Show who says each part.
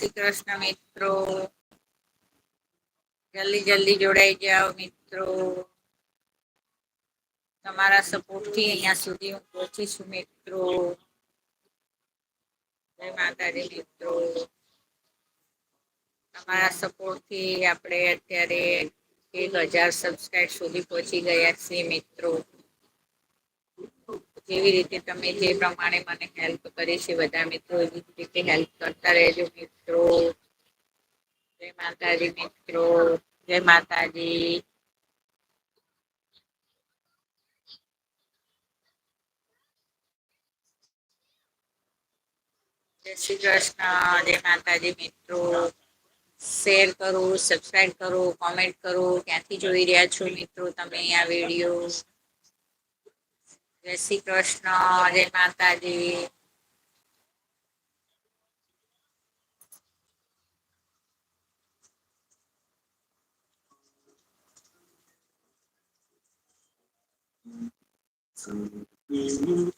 Speaker 1: श्री कृष्ण मित्रों जल्दी जल्दी जोड़ाई जाओ मित्रों तुम्हारा सपोर्ट थी यहाँ सुधी हूँ पहुंची छू मित्रों जय माता दी मित्रों તમારા સપોર્ટથી આપણે અત્યારે એક હજાર સબસ્ક્રાઈબ સુધી પહોંચી ગયા છીએ મિત્રો જેવી રીતે તમે જે પ્રમાણે મને હેલ્પ કરી છે બધામિત્રો એબીટી હેલ્પ કરતા રહેજો મિત્રો જય માતાજી મિત્રો જય માતાજી જય શ્રી કૃષ્ણ જય માતાજી મિત્રો શેર કરો સબસ્ક્રાઇબ કરો કમેન્ટ કરો કેથી જોઈ રહ્યા છો મિત્રો તમે આ વિડિયો જય શ્રી કૃષ્ણ જય માતાજી
Speaker 2: Thank you.